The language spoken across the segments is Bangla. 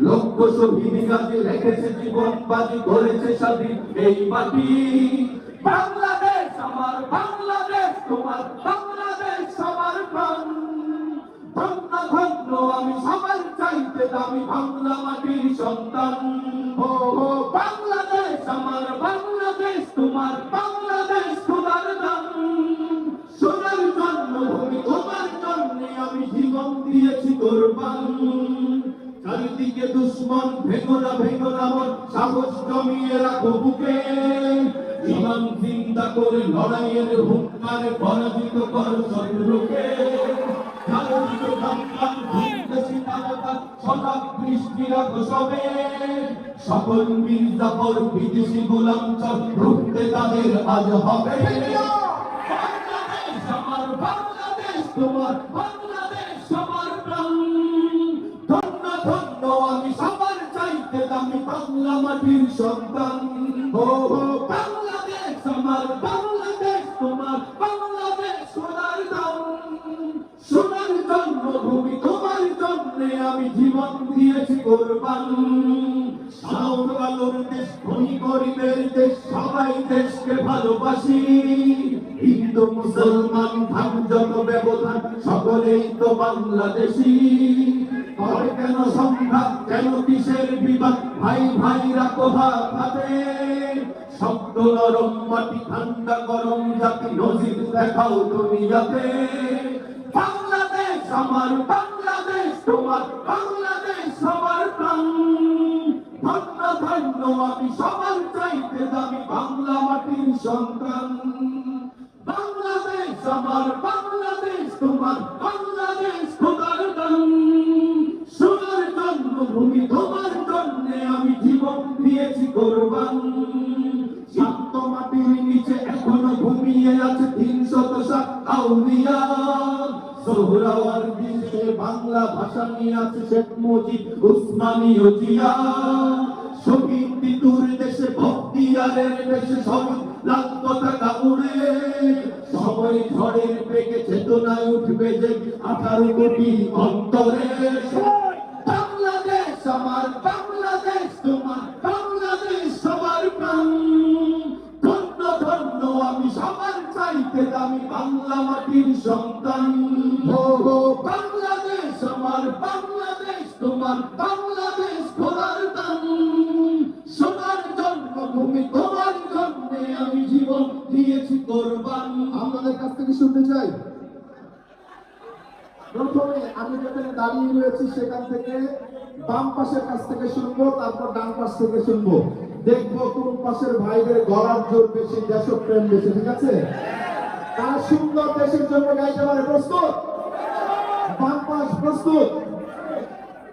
লক্ষ শহীদ গাজী রেখেছে জীবন, বাজি করেছে স্বাধীন এই মাটি। বাংলাদেশ আমার, বাংলাদেশ তোমার, বাংলাদেশ আমার প্রাণ। আমি সবার চাইতে দামি বাংলা মাটির সন্তান। ও, বাংলাদেশ আমার, বাংলাদেশ তোমার বাংলাদেশ তোমার দান। সোনার জন্মভূমি তোমার জন্য আমি জীবন দিয়েছি কোরবান। চারিদিকে দুশ্মন ভেঙোনা ভেঙোনা মন সাহস জমিয়ে রাখো বুকে। জীবন চিন্তা করে লড়াইয়ের হুঙ্কারে পরাজিত কর শত্রুকে। সকল বীর বিদেশি গোলাম রুখতে তাদের আজ হবে। বাংলাদেশ তোমার দামি বাংলা মাটির সন্তান। ও বাংলাদেশ আমার, বাংলাদেশ তোমার, বাংলাদেশ সোনার দাম। সোনার জন্মভূমি তোমার জন্যে আমি জীবন দিয়েছি কোরবান। সাউর আলোর দেশ, ধনী গরিবের দেশ, সবাই দেশকে ভালোবাসি। হিন্দু, মুসলমান ভাগ যত ব্যবধান সকলেই তো বাংলাদেশি। করে কেন সংঘাত, কেন কিসের বিবাদ? ভাই ভাইরা কোহা খাতে শব্দ নরম, মাটি ঠান্ডা, গরম জাতি নজির দেখাও দুনিয়াতে। বাংলাদেশ আমার, বাংলাদেশ তোমার, বাংলাদেশ সবার প্রাণ। ধন্য ধন্য, আমি সবার চাইতে দামি বাংলা মাটির সন্তান। বাংলাদেশ আমার, বাংলাদেশ তোমার, বাংলাদেশ জন্মভূমি তোমার জন্য আমি জীবন দিয়েছি কোরবান। শান্ত মাটির নিচে এখনও ঘুমিয়ে আছে তিনশত সাত বাংলা ভাষা নিয়ে আছে শেখ মুজিব, উসমানী জিয়া দেশে ভক্তিয়ারের দেশে সব লাল পতাকা উড়ে। সবাই ঝড়ের বেগে চেতনায় উঠবে যে আঠারো কোটি অন্তরে। বাংলাদেশ তোমার বাংলাদেশ সবার প্রাণ ধন্য আমি সবার চাইতে দামি বাংলা মাটির সন্তান বাংলাদেশ আমার বাংলাদেশ তোমার বাংলাদেশ খোলার দান সোনার জন্মভূমি তোমার জন্যে আমি জীবন দিয়েছি কোরবান আপনাদের কাছ থেকে শুনতে চাই। প্রথমে আমি যেখানে দাঁড়িয়ে রয়েছি সেখান থেকে বাম পাশের কাছ থেকে শুনব তারপর ডান পাশ থেকে শুনব। দেখব কোন পাশের ভাইদের গলার জোর বেশি দেশপ্রেম বেশি ঠিক আছে? তারা সুন্দর দেশের জন্য গাইতে পারে প্রস্তুত? বাম পাশ প্রস্তুত?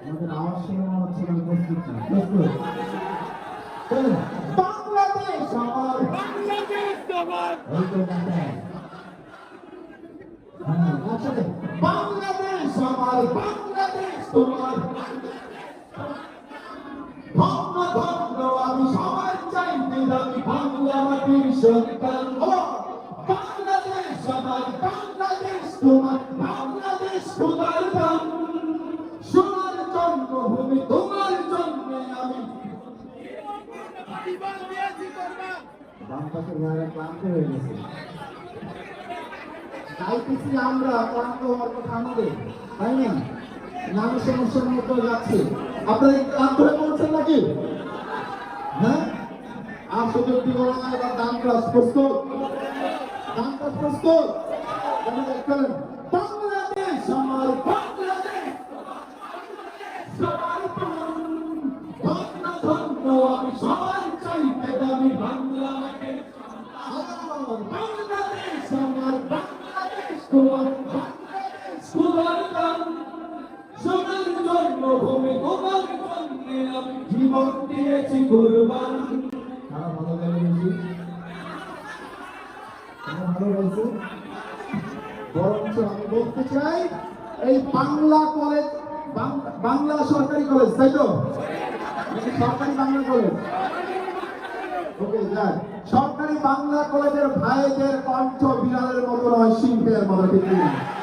আমাদের আওয়াজ শুনে মনে হচ্ছে না প্রস্তুত? প্রস্তুত বাংলাদেশ আমার। বাংলাদেশ। হ্যাঁ, বাংলাদেশ আমার বাংলাদেশ তোমার। ধন্য ধন্য আমি সবার চাইতে দামি বাংলা মাটির সন্তান ও বাংলাদেশ আমার বাংলাদেশ তোমার বাংলাদেশ তোমার দাম সোনার জন্মভূমি তোমার জন্মে আমি হয়ে আমরা ক্লান্ত হওয়ার কথা আমাদের তাই না নানা সমস্যার মতো যাচ্ছে আপনারা কি ক্লান্ত হয়ে পড়ছেন নাকি? হ্যাঁ? আর সুযোগ দিব না এবার দাম ক্লাস প্রস্তুত? দাম ক্লাস প্রস্তুত? আমি বাংলাদেশ আমার বাংলাদেশ। সবার আমি সবার চাইতে দামি বাংলা মাটির আমার বাংলাদেশ। আমার বাংলাদেশ। তোমার জীবন দিয়েছি ভালো ভালো বরঞ্চ আমি বলতে চাই, এই বাংলা কলেজ বাংলা সরকারি কলেজ, তাই তো? সরকারি বাংলা কলেজ। সরকারি বাংলা কলেজের ভাইদের কণ্ঠ বিড়ালের মতো নয়, সিংহের মতো, ঠিক?